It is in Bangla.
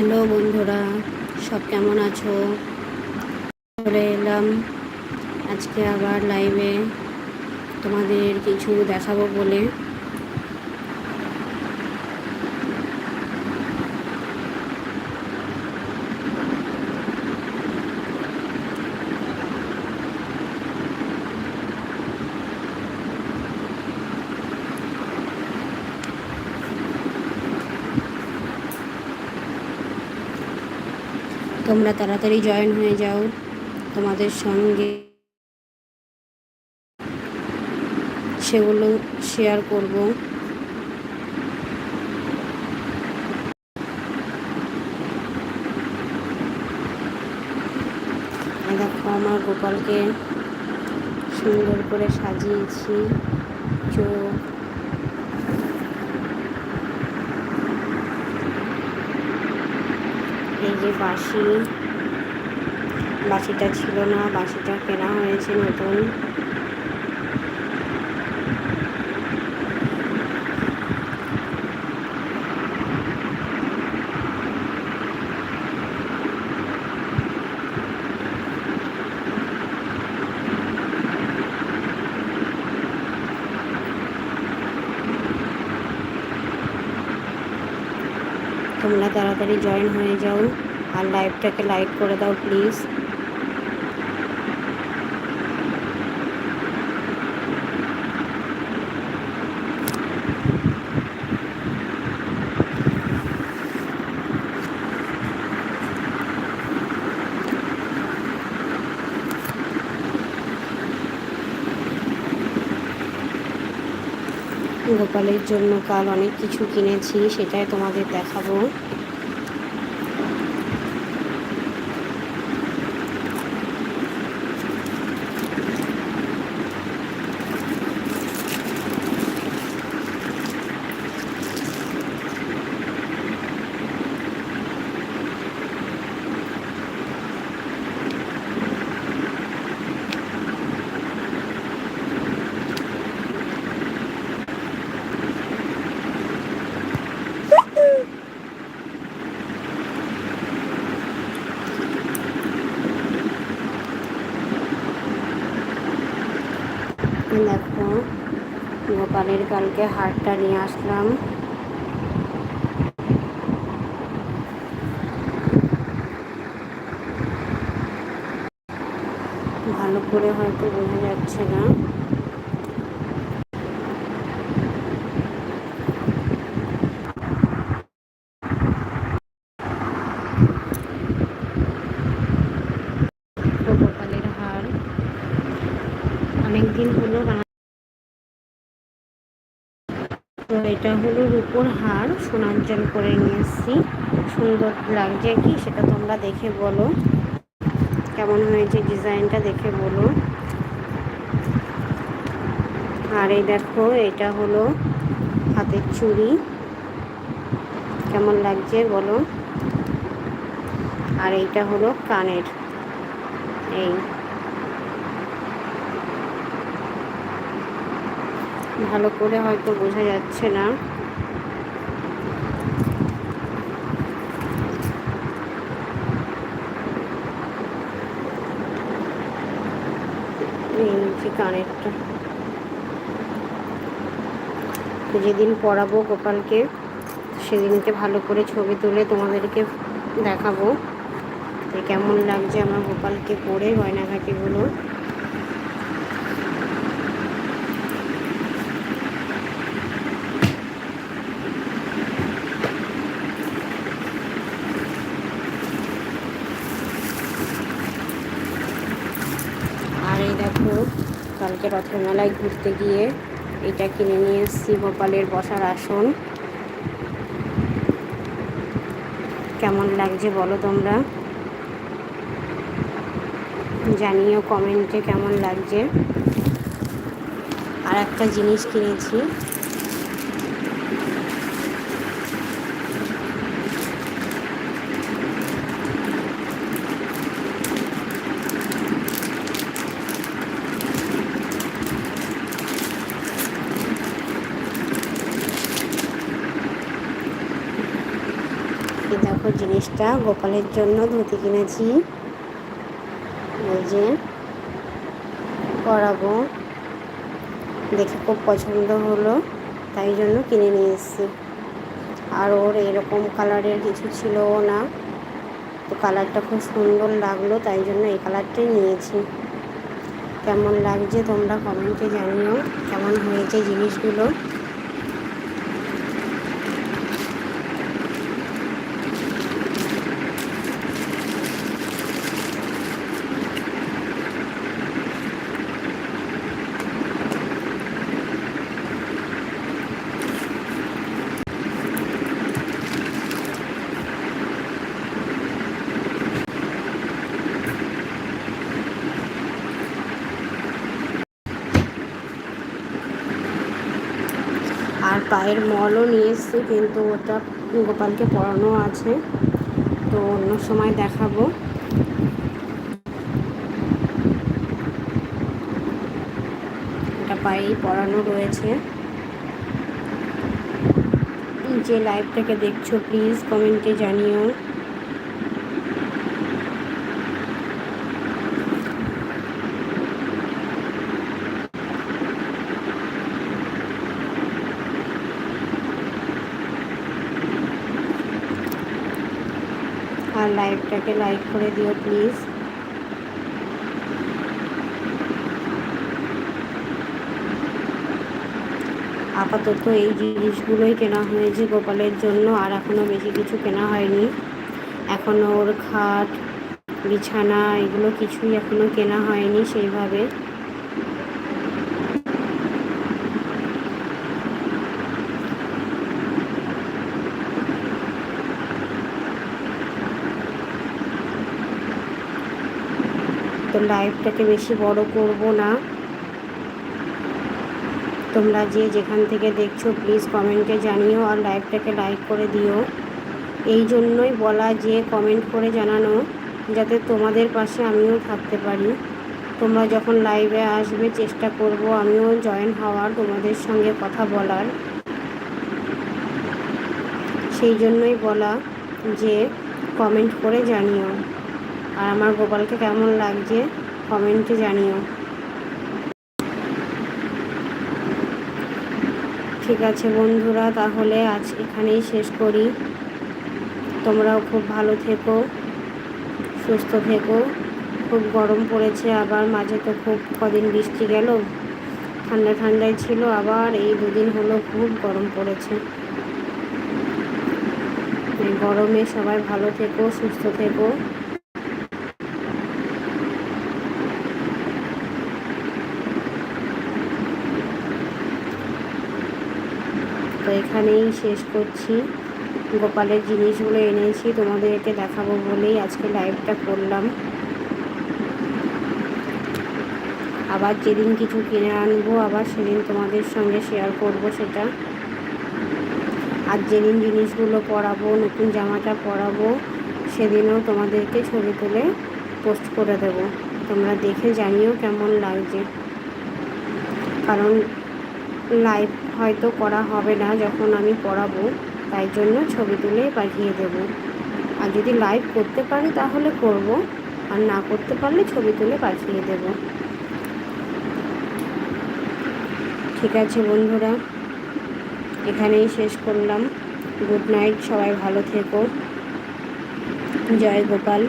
হ্যালো বন্ধুরা সব কেমন আছো? চলে এলাম আজকে আবার লাইভে তোমাদের কিছু দেখাবো বলে। তোমরা তাড়াতাড়ি জয়েন হয়ে যাও তোমাদের সঙ্গে। সেগুলো শেয়ার করব। দেখো আমার গোপালকে সুন্দর করে সাজিয়েছি। চোখ এই যে বাঁশি। বাঁশিটা ছিল না বাঁশিটা কেনা হয়েছে নতুন তোমরা তাড়াতাড়ি জয়েন হয়ে যাও আর লাইভটাকে লাইক করে দাও প্লিজ গোপালের জন্য কাল অনেক কিছু কিনেছি সেটাই তোমাদের দেখাবো দেখো গোপালের কালকে হারটা নিয়ে আসলাম। ভালো করে হয়তো বোঝা যাচ্ছে না। অনেকদিন হলো তো এটা হলো রূপোর হার সোনাঞ্চল করে নিয়ে এসেছি সুন্দর লাগছে কি, সেটা তোমরা দেখে বলো। কেমন হয়েছে ডিজাইনটা দেখে বলো। আর এই দেখো, এটা হলো হাতের চুড়ি। কেমন লাগছে বলো। আর এইটা হলো কানের। এই ভালো করে হয়তো বোঝা যাচ্ছে না। যেদিন পড়াবো গোপালকে, সেদিনকে ভালো করে ছবি তুলে তোমাদেরকে দেখাবো কেমন লাগছে আমার গোপালকে পরে গয়নাঘাটিগুলো এই দেখো কালকে রথমেলায় ঘুরতে গিয়ে এটা কিনে নিয়ে এসেছি গোপালের বসার আসন। কেমন লাগছে বলো তোমরা? জানিও কমেন্টে কেমন লাগছে। আর একটা জিনিস কিনেছি। জিনিসটা গোপালের জন্য ধুতি কিনেছি। এই যে পরাবো। দেখে খুব পছন্দ হলো, তাই জন্য কিনে নিয়ে এসেছি। আর ওর এরকম কালারের কিছু ছিল না। তো কালারটা খুব সুন্দর লাগল, তাই জন্য এই কালারটাই নিয়েছি। কেমন লাগছে তোমরা কমেন্টে জানিও। কেমন হয়েছে জিনিসগুলো? আর পায়ের মলও নিয়ে এসছি, কিন্তু ওটা গোপালকে পড়ানো আছে। তো অন্য সময় দেখাবো। এটা পায়েই পরানো রয়েছে। যে লাইভটাকে দেখছ প্লিজ কমেন্টে জানিও। আর লাইভটাকে লাইক করে দিও, প্লিজ। আপাতত এই জিনিসগুলোই কেনা হয়েছে গোপালের জন্য, আর এখনও বেশি কিছু কেনা হয়নি। এখনও ওর খাট, বিছানা, এগুলো কিছুই এখনও কেনা হয়নি সেইভাবে। লাইভটাকে বেশি বড় করব না। তোমরা যে যেখান থেকে দেখছ প্লিজ কমেন্টে জানিও আর লাইভটাকে লাইক করে দিও। এই জন্যই বলা যে কমেন্ট করে জানানো, যাতে তোমাদের পাশে আমিও থাকতে পারি। তোমরা যখন লাইভে আসবে, চেষ্টা করব আমিও জয়েন হওয়ার, তোমাদের সঙ্গে কথা বলার। সেই জন্যই বলা যে কমেন্ট করে জানিও। আর আমার গোপালকে কেমন লাগছে কমেন্টে জানিও। ঠিক আছে বন্ধুরা, তাহলে আজ এখানেই শেষ করি। তোমরাও খুব ভালো থেকো, সুস্থ থেকো। খুব গরম পড়েছে, আবার মাঝে তো খুব কদিন বৃষ্টি গেল। ঠান্ডা ঠান্ডায় ছিল, আবার এই দুদিন হলো খুব গরম পড়েছে। গরমে সবাই ভালো থেকো, সুস্থ থেকো। তো এখানেই শেষ করছি। গোপালের জিনিসগুলো এনেছি, তোমাদেরকে দেখাবো বলেই আজকে লাইভটা করলাম। আবার যেদিন কিছু কিনে আনব, আবার সেদিন তোমাদের সঙ্গে শেয়ার করব সেটা। আর যেদিন জিনিসগুলো পরাবো, নতুন জামাটা পরাবো, সেদিনও তোমাদেরকে ছবি তুলে পোস্ট করে দেব। তোমরা দেখে জানিও কেমন লাগছে। কারণ লাইভ হয়তো করা হবে না যখন আমি পড়াবো, তাই জন্য ছবি তুলে পাঠিয়ে দেব। আর যদি লাইভ করতে পারি তাহলে করব, আর না করতে পারলে ছবি তুলে পাঠিয়ে দেব। ঠিক আছে বন্ধুরা, এখানেই শেষ করলাম। গুড নাইট সবাই ভালো থেকো। জয় গোপাল।